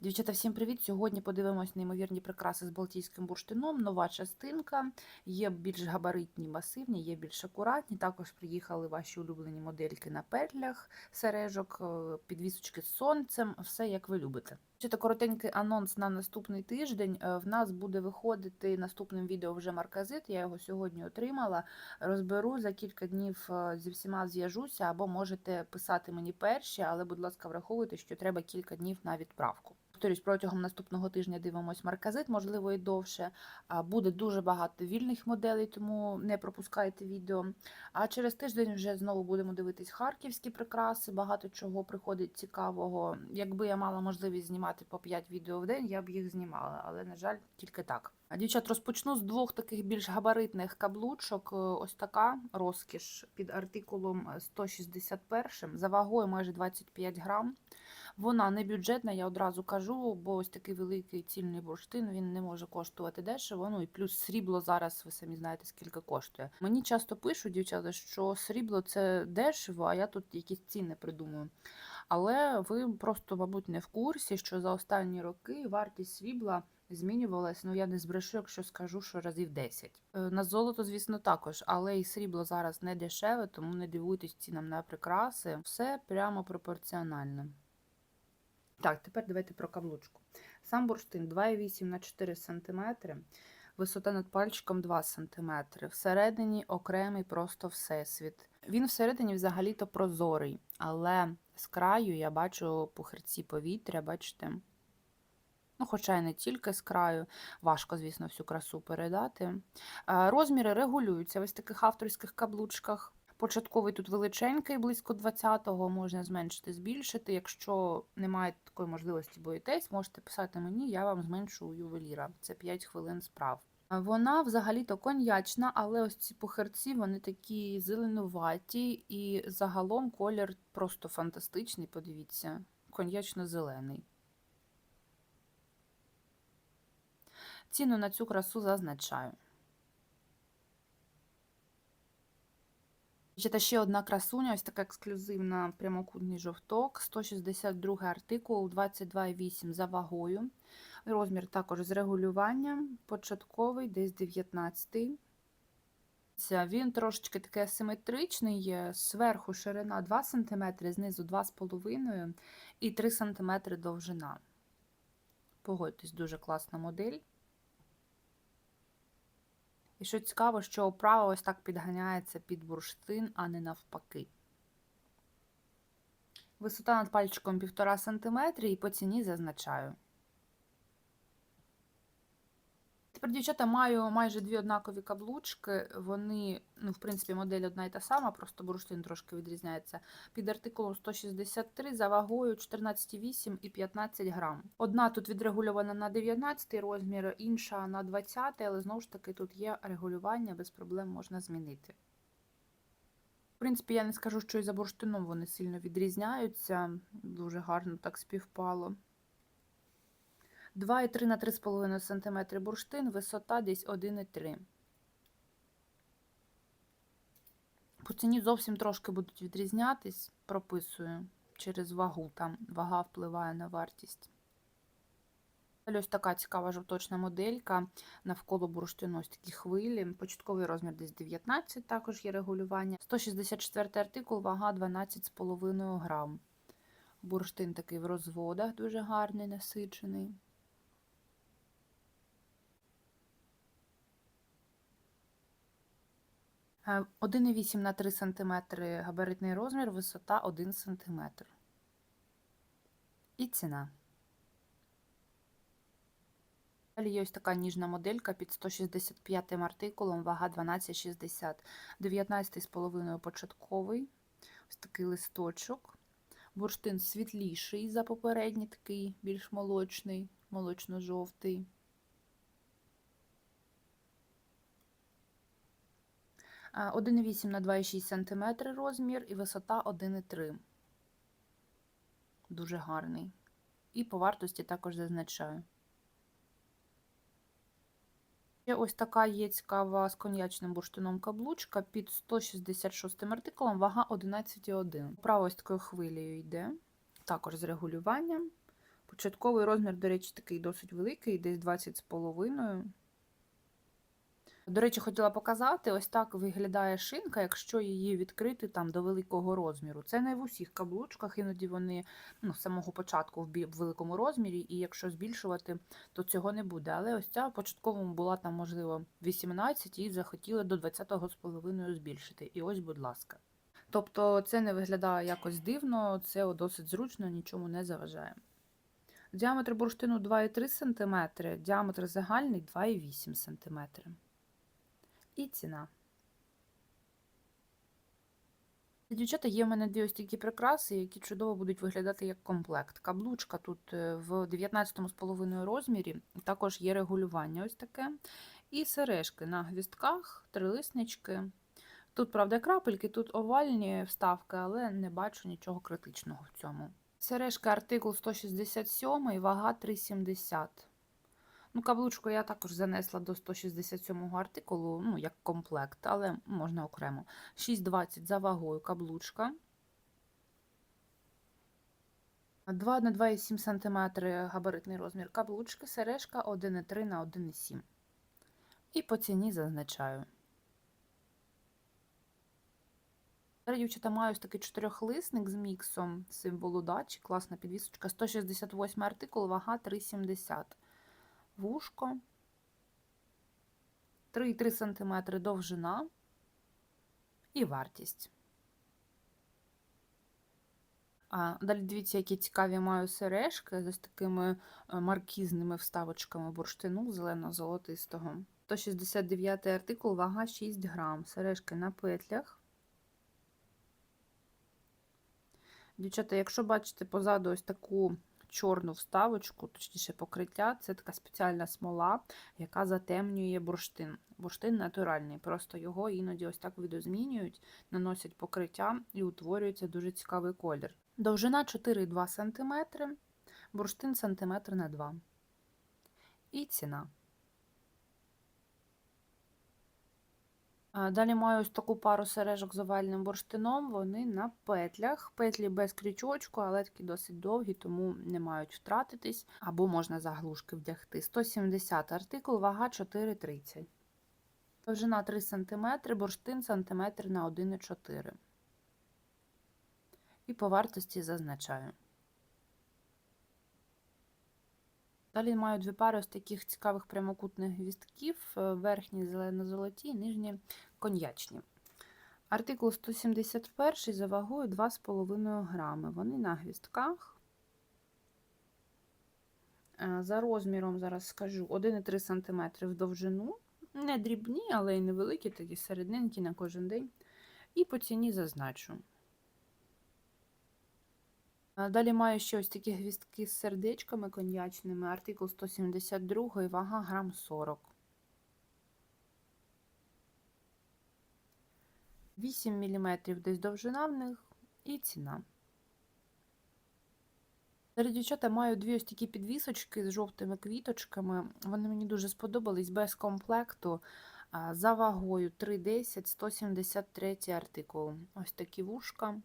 Дівчата, всім привіт! Сьогодні подивимось неймовірні прикраси з балтійським бурштином. Нова частинка. Є більш габаритні, масивні, є більш акуратні. Також приїхали ваші улюблені модельки на петлях, сережок, е, підвісочки з сонцем. Все як ви любите. Ще коротенький анонс на наступний тиждень. Е, В нас буде виходити наступним відео вже марказит. Я його сьогодні отримала. Розберу за кілька днів е, зі всіма зв'яжуся, або можете писати мені перші, але, будь ласка, враховуйте, що треба кілька днів на відправку. Повторюсь, протягом наступного тижня дивимось марказит, можливо, і довше. Буде дуже багато вільних моделей, тому не пропускайте відео. А через тиждень вже знову будемо дивитись харківські прикраси, багато чого приходить цікавого. Якби я мала можливість знімати по 5 відео в день, я б їх знімала, але, на жаль, тільки так. Дівчат, розпочну з двох таких більш габаритних каблучок. Е, Ось така розкіш під артикулом 161, за вагою майже 25 грам. Вона не бюджетна, я одразу кажу, бо ось такий великий цільний бурштин він не може коштувати дешево. Ну і плюс срібло зараз, ви самі знаєте, скільки коштує. Мені часто пишуть, дівчата, що срібло це дешево, а я тут якісь ціни придумую. Але ви просто, мабуть, не в курсі, що за останні роки вартість срібла змінювалась. Ну я не збрешу, якщо скажу, що разів 10. Е, На золото, звісно, також, але і срібло зараз не дешеве, тому не дивуйтесь цінам на прикраси. Все прямо пропорціонально. Так, тепер давайте про каблучку. Сам бурштин 2,8 на 4 см, висота над пальчиком 2 см. Всередині окремий просто всесвіт. Він всередині взагалі-то прозорий, але з краю я бачу пухирці повітря, бачите? Ну, хоча й не тільки з краю, важко, звісно, всю красу передати. Розміри регулюються в ось таких авторських каблучках. Початковий тут величенький, близько 20-го, можна зменшити, збільшити. Якщо немає такої можливості, боїтесь, можете писати мені, я вам зменшу ювеліра. Це 5 хвилин справ. Вона взагалі-то коньячна, але ось ці пухарці, вони такі зеленуваті, і загалом колір просто фантастичний, подивіться, коньячно-зелений. Ціну на цю красу зазначаю. Ще ще одна красуня, ось така ексклюзивна прямокутний жовток, 162 артикул, 22,8 за вагою. Розмір також з регулюванням, початковий, десь 19. Ця- Він трошечки такий асиметричний, зверху ширина 2 см, знизу 2,5 і 3 см довжина. Погодьтесь, дуже класна модель. І що цікаво, що оправа ось так підганяється під бурштин, а не навпаки. Висота над пальчиком 1,5 см і по ціні зазначаю. Тепер, дівчата, маю майже дві однакові каблучки. Вони, ну, в принципі, модель одна і та сама, просто бурштин трошки відрізняється. Під артикулом 163 за вагою 14,8 і 15 грам. Одна тут відрегульована на 19 розмір, інша на 20, але знову ж таки тут є регулювання, без проблем можна змінити. В принципі, я не скажу, що і за бурштином вони сильно відрізняються. Дуже гарно так співпало. 2,3 на 3,5 см бурштин, висота десь 1,3. По ціні зовсім трошки будуть відрізнятись, прописую через вагу, там вага впливає на вартість. Ось така цікава жовточна моделька. Навколо бурштину ось такі хвилі. Початковий розмір десь 19, також є регулювання. 164 артикул, вага 12,5 грам. Бурштин такий в розводах, дуже гарний, насичений. 1,8 на 3 см габаритний розмір, висота 1 см. І ціна. Далі є ось така ніжна моделька під 165 артикулом, вага 12,60, 19,5 початковий. Ось такий листочок. Бурштин світліший за попередній, такий більш молочний, молочно-жовтий. 1,8 на 2,6 см розмір і висота 1,3. Дуже гарний. І по вартості також зазначаю. Ще ось така є цікава з коньячним бурштином каблучка під 166 артикулом, вага 11,1. Право такою хвилею йде, також з регулюванням. Початковий розмір, до речі, такий досить великий, десь 20 з половиною. До речі, хотіла показати, ось так виглядає шинка, якщо її відкрити там до великого розміру. Це не в усіх каблучках, іноді вони ну, з самого початку в великому розмірі, і якщо збільшувати, то цього не буде. Але ось ця в початковому була там, можливо, 18 і захотіли до 20-го з половиною збільшити. І ось, будь ласка. Тобто це не виглядає якось дивно, це досить зручно, нічому не заважає. Діаметр бурштину 2,3 см, діаметр загальний 2,8 см. І ціна. Дівчата, є в мене дві ось такі прикраси, які чудово будуть виглядати як комплект. Каблучка тут е, в 19,5 розмірі, також є регулювання ось таке. І сережки на гвістках, трилиснички. Тут, правда, крапельки, тут овальні вставки, але не бачу нічого критичного в цьому. Сережка артикул 167, вага 3,70. Ну, каблучку я також занесла до 167 артикулу, ну, як комплект, але можна окремо. 6,20 за вагою каблучка. 2 на 2,7 см габаритний розмір каблучки, сережка 1,3 на 1,7. І по ціні зазначаю. Дівчата, маю ось такий чотирьохлисник з міксом символу дачі, класна підвісочка, 168 артикул, вага 3,70 вушко, 3,3 см довжина і вартість. А, далі дивіться, які цікаві маю сережки з ось такими е, маркізними вставочками бурштину зелено-золотистого. 169 артикул, вага 6 грам. Сережки на петлях. Дівчата, якщо бачите позаду ось таку чорну вставочку, точніше покриття, це така спеціальна смола, яка затемнює бурштин. Бурштин натуральний, просто його іноді ось так видозмінюють, наносять покриття і утворюється дуже цікавий колір. Довжина 4,2 см, бурштин сантиметр на 2 І ціна. Далі маю ось таку пару сережок з овальним бурштином. Вони на петлях. Петлі без крючочку, але такі досить довгі, тому не мають втратитись. Або можна заглушки вдягти. 170 артикул, вага 4,30. Довжина 3 см, бурштин сантиметр на 1,4. І по вартості зазначаю. Далі маю дві пари ось таких цікавих прямокутних гвістків, е, верхні зелено-золоті, нижні коньячні. Артикул 171 за вагою 2,5 грами. Вони на гвістках. Е, За розміром, зараз скажу, 1,3 см в довжину. Не дрібні, але й невеликі, такі середненькі на кожен день. І по ціні зазначу. А Далі маю ще ось такі гвістки з сердечками коньячними, артикул 172, вага грам 40. 8 мм десь довжина в них і ціна. Далі, дівчата, маю дві ось такі підвісочки з жовтими квіточками. Вони мені дуже сподобались без комплекту. За вагою 3,10, 173 артикул. Ось такі вушка.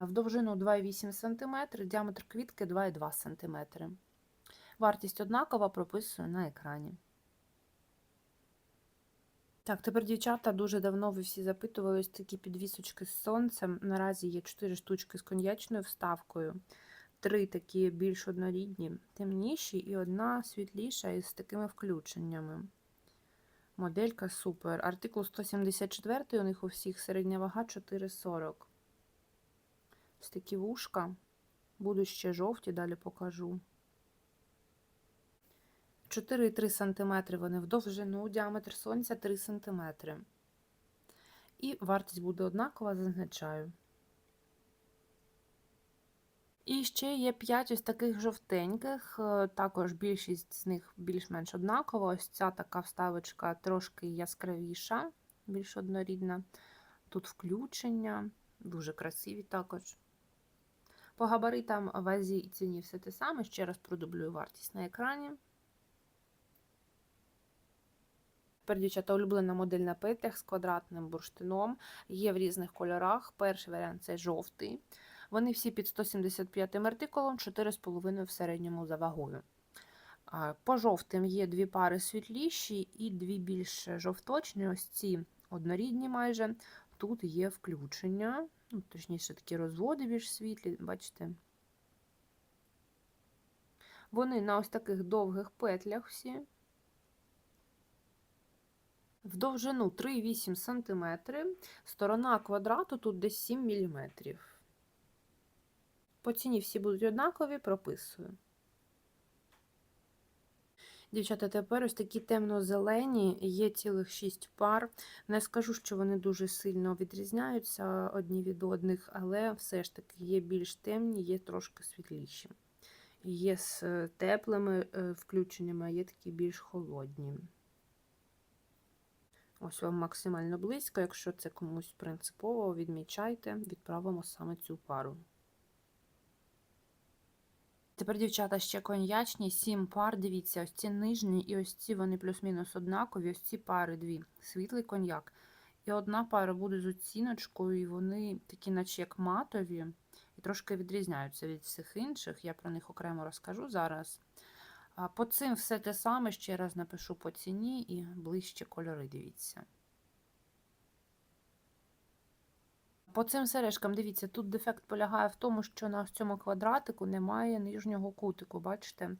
В довжину 2,8 см, діаметр квітки 2,2 см. Вартість однакова, прописую на екрані. Так, тепер, дівчата, дуже давно ви всі запитували такі підвісочки з сонцем. Наразі є 4 штучки з коньячною вставкою, три такі більш однорідні, темніші, і одна світліша із такими включеннями. Моделька супер. Артикул 174 у них у всіх середня вага 4,40. Ось такі вушка. Будуть ще жовті, далі покажу. 4,3 см вони в довжину, діаметр сонця 3 см. І вартість буде однакова, зазначаю. І ще є 5 ось таких жовтеньких, е, також більшість з них більш-менш однакова. Ось ця така вставочка трошки яскравіша, більш однорідна. Тут включення, дуже красиві також. По габаритам, вазі і ціні все те саме. Ще раз продублюю вартість на екрані. Тепер, дівчата, улюблена модель на петлях з квадратним бурштином. Є в різних кольорах. Перший варіант це жовтий. Вони всі під 175 артикулом, 4,5 в середньому за вагою. По жовтим є дві пари світліші і дві більш жовточні. Ось ці однорідні майже. Тут є включення, ну, точніше, такі розводи більш світлі, бачите. Вони на ось таких довгих петлях всі. В довжину 3,8 см, сторона квадрату тут десь 7 мм. По ціні всі будуть однакові, прописую. Дівчата, тепер ось такі темно-зелені, є цілих 6 пар. Не скажу, що вони дуже сильно відрізняються одні від одних, але все ж таки є більш темні, є трошки світліші. Є з е, теплими е, включеннями, а є такі більш холодні. Ось вам максимально близько. Якщо це комусь принципово, відмічайте, відправимо саме цю пару. Тепер, дівчата, ще коньячні, сім пар. Дивіться, ось ці нижні і ось ці вони плюс-мінус однакові. Ось ці пари дві. Світлий коньяк. І одна пара буде з оціночкою, і вони такі, наче як матові, і трошки відрізняються від всіх інших. Я про них окремо розкажу зараз. По цим все те саме, ще раз напишу по ціні і ближче кольори, дивіться. По цим сережкам, дивіться, тут дефект полягає в тому, що на цьому квадратику немає нижнього кутику, бачите?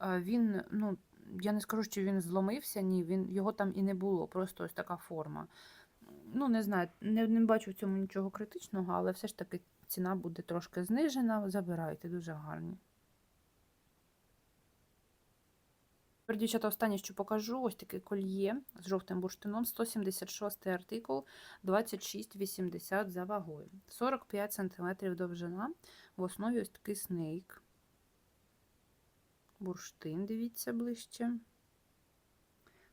Е, Він, ну, я не скажу, що він зломився, ні, він, його там і не було, просто ось така форма. Ну, не знаю, не, не бачу в цьому нічого критичного, але все ж таки ціна буде трошки знижена. Забирайте, дуже гарні. Тепер, дівчата, останнє, що покажу, ось таке кольє з жовтим бурштином, 176 артикул, 26,80 за вагою. 45 см довжина, в основі ось такий снейк. Бурштин, дивіться ближче.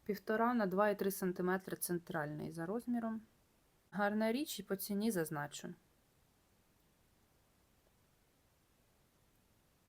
Півтора на 2,3 см центральний за розміром. Гарна річ і по ціні зазначу.